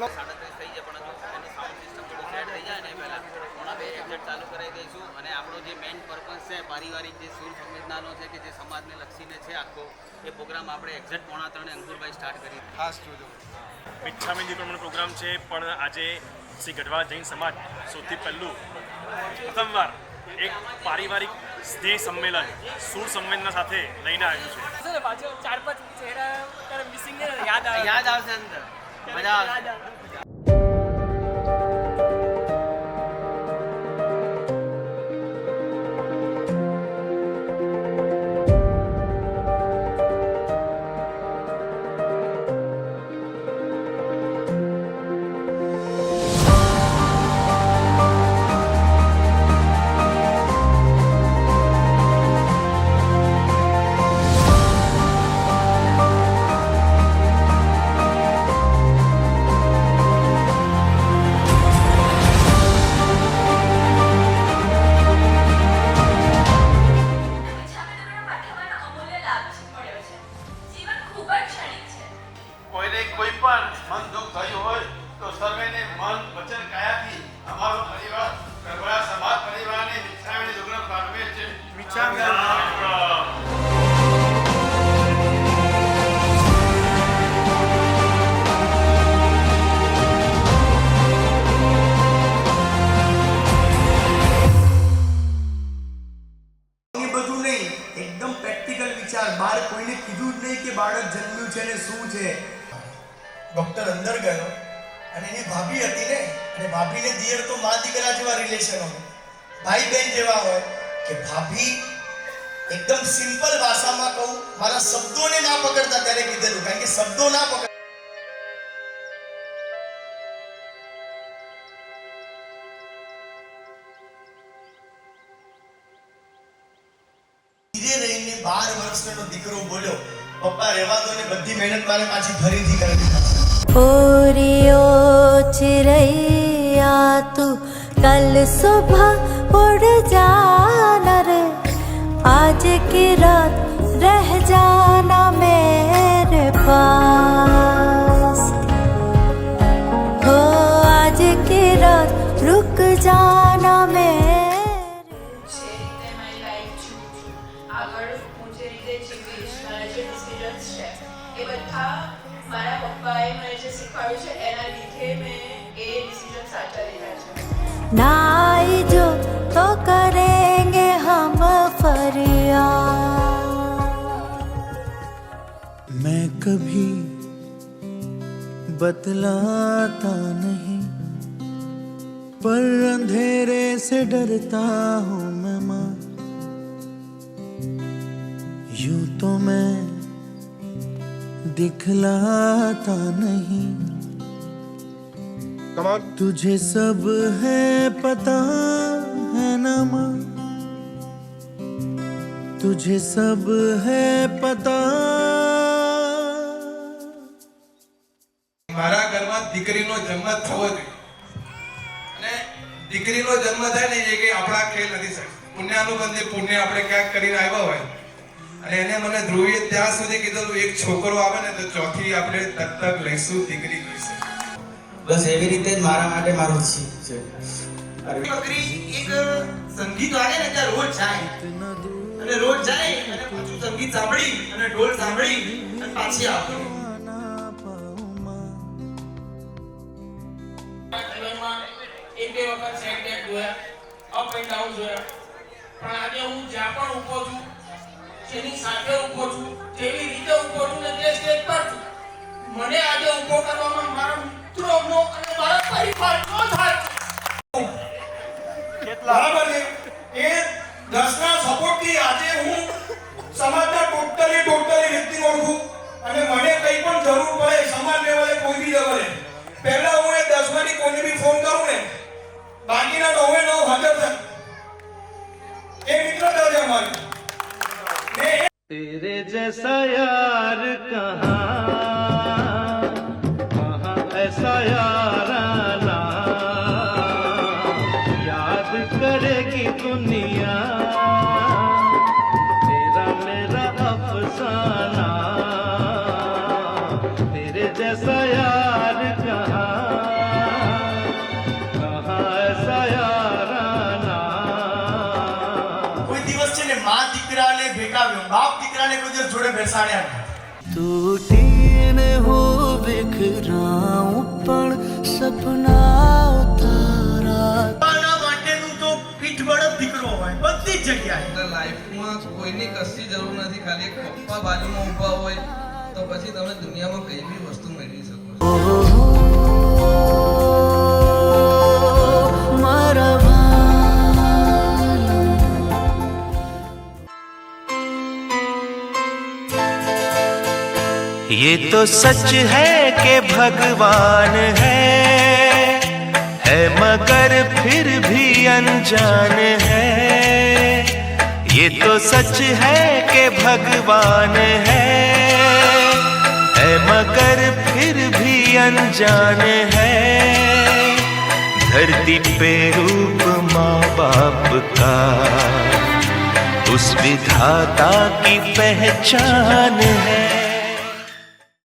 hello સાડત્રીસ થઈ છે પણ જો સાઉન્ડ સિસ્ટમ થોડું સેટ થઈ જાય ને પહેલાં ઘણા બે એક્ઝેટ ચાલુ કરાવી દઈશું અને આપણો જે મેઇન પર્પઝ છે પારિવારિક જે સુર સંવેદનાનો છે કે જે સમાજને લક્ષીને છે આખો એ પ્રોગ્રામ આપણે એક્ઝેટ પોણા ત્રણે અંકુરભાઈ સ્ટાર્ટ કરી ખાસ જોજો મિચ્છામી દીકરમનો પ્રોગ્રામ છે પણ આજે શ્રી ગઢવાલ જૈન સમાજ સૌથી પહેલું પ્રથમવાર એક પારિવારિક સ્નેહ સંમેલન સુર સંમેલન સાથે લઈને આવ્યું છે ચાર પાંચ ચહેરા યાદ આવે યાદ આવશે અંદર મજા મેડિકલ વિચાર બહાર કોઈને કીધું જ નહીં કે બાળક જન્મ્યું છે ને શું છે ડૉક્ટર અંદર ગયો અને એની ભાભી હતી ને અને ભાભીને દિયર તો મા દીકરા જેવા રિલેશન હોય ભાઈ બહેન જેવા હોય કે ભાભી એકદમ સિમ્પલ ભાષામાં કહું મારા શબ્દોને ના પકડતા ત્યારે કીધેલું કારણ કે શબ્દો ના પકડ થી બાર વર્ષનો દીકરો બોલ્યો પપ્પા રહેવા દો ને બધી મહેનત મારે પાછી ફરીથી કરવી ઓરી ઓ ચિરૈયા તું कल सुबह उड़ जाना रे आज की रात रह जाना मेरे पास हो आज की रात रुक जाना मेरे जो तो करेंगे हम मैं कभी बतलाता नहीं पर अंधेरे से डरता हूँ मैं माँ તો મે દેખલાતા નહીં કમ ઓન તુજે બધું હે પતા હે ના મન તુજે બધું હે પતા મારા ઘર માં દીકરી નો જન્મ થવો અને દીકરી નો જન્મ થાય ને કે આપડા ખેત નથી સ પુણ્યનો બંદે પુણ્ય આપણે ક્યાં કરી આવવા હોય અને એને મને ધ્રુવીએ ત્યાં સુધી કીધેલું એક છોકરો આવે ને તો ચોથી આપણે દત્તક લઈશું દીકરી લઈશું બસ એવી રીતે જ મારા માટે મારો છે બકરી એક સંગીત વાગે ને ત્યાં રોજ જાય અને રોજ જાય અને પાછું સંગીત સાંભળી અને ઢોલ સાંભળી અને પાછી આવે એક બે વખત સેટ જોયા અપ એન્ડ ડાઉન જોયા પણ આજે હું જ્યાં પણ ઉભો છું જેની સાથે ઊભો છું તેવી રીતે ઊભો છું ને તે સ્ટેજ પર છું મને આજે ઊભો કરવામાં મારા મિત્રોનો અને મારા પરિવારનો ધાર કેટલા બરાબર એ દસના સપોર્ટથી આજે હું સમાચાર ટોટલી ટોટલી जैसा यार कहाँ कहाँ ऐसा याराना याद करेगी दुनिया બેસાડ્યા તૂટીને હું પણ સપનાઓ તારા માટેનું તો પીઠ બળદ દીકરો હોય બધી જગ્યાએ લાઈફમાં કોઈની કશી જરૂર નથી ખાલી એક પપ્પા બાજુમાં ઊભા હોય તો પછી તમે દુનિયામાં કઈ બી વસ્તુ મેળવી શકો ये तो सच है कि भगवान है है मगर फिर भी अनजान है ये तो सच है कि भगवान है है मगर फिर भी अनजान है धरती पे रूप माँ बाप का उस विधाता की पहचान है